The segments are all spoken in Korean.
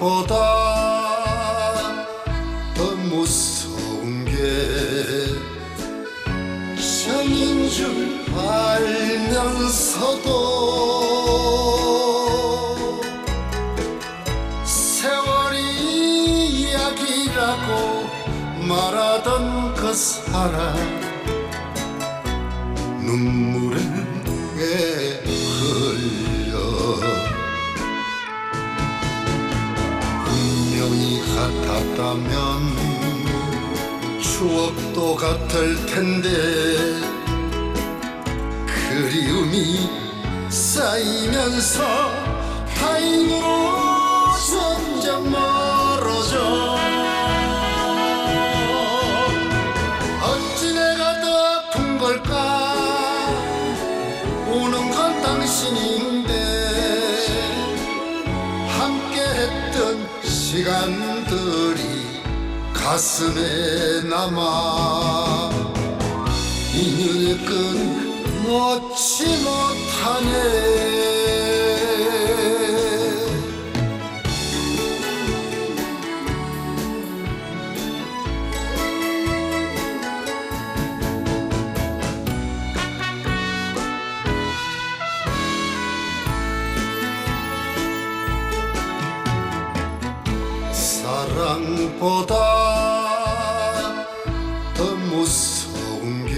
사랑보다 더 무서운 게 정인 줄 알면서도 세월이 이야기라고 말하던 그 사람 눈물은 운명이 같았다면 추억도 같을 텐데 그리움이 쌓이면서 타인으로 점점 멀어져. 어찌 내가 더 아픈 걸까? 우는 건 당신인 시간들이 가슴에 남아 인연의 끈 놓지 못하네 보다 더 무서운 게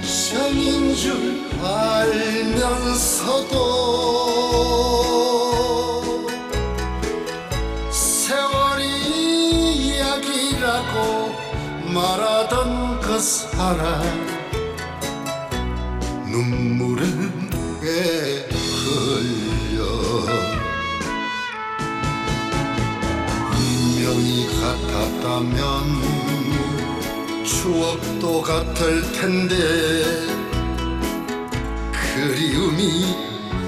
정인 줄 알면서도 세월이 이야기라고 말하던 그 사람 눈물은 왜 흘려 같았다면 추억도 같을 텐데 그리움이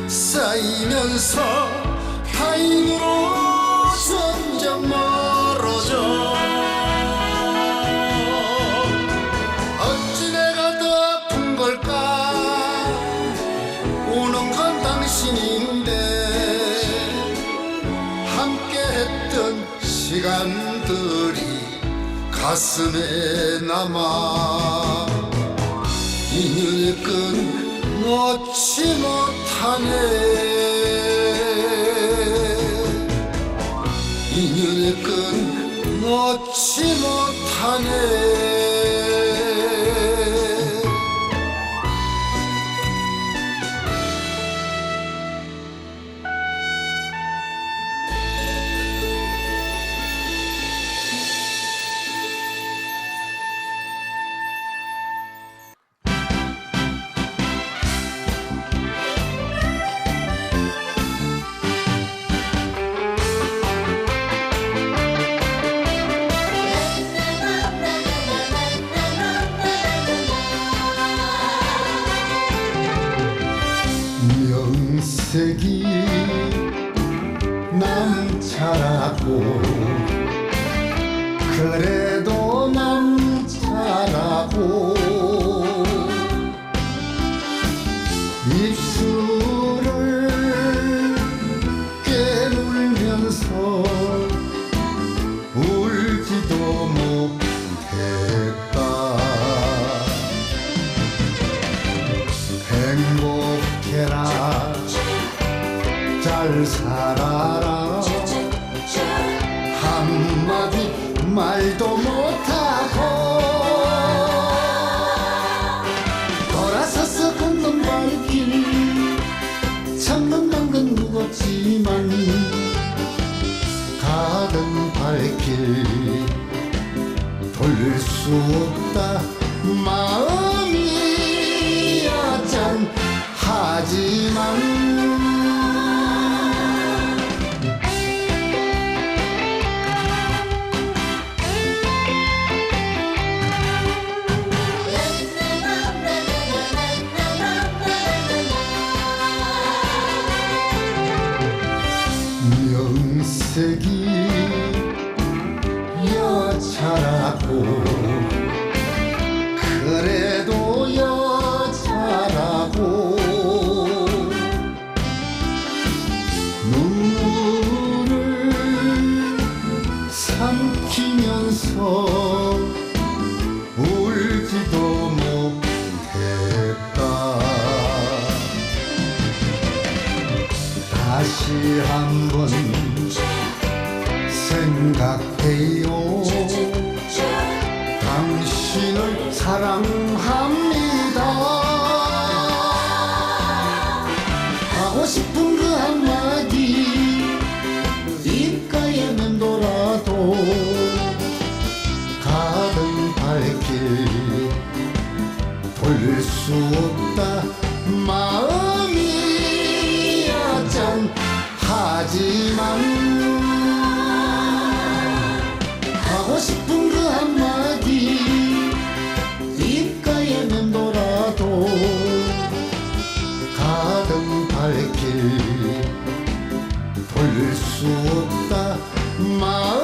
쌓이면서 타인으로 점점 멀어져. 어찌 내가 더 아픈 걸까? 우는 건 당신인 시간들이 가슴에 남아 인연의 끈 놓지 못하네. 인연의 끈 놓지 못하네 그래도 남자라고 입술을 깨물면서 울지도 못했다. 행복해라. 잘 살아라 한마디 말도 못하고 돌아서서 걷는 발길 참는단 건 무겁지만 가던 발길 돌릴 수 없다. 마음이 야짠 하지만 울 지도 못했다. 다시 한번 생각해요. 당신을 사랑합니다. 하고 싶은 그 한마디 입가에는 돌아도 하지만 하고 싶은 그 한마디 입가에는 돌아도 가는 발길 볼수 없다. 말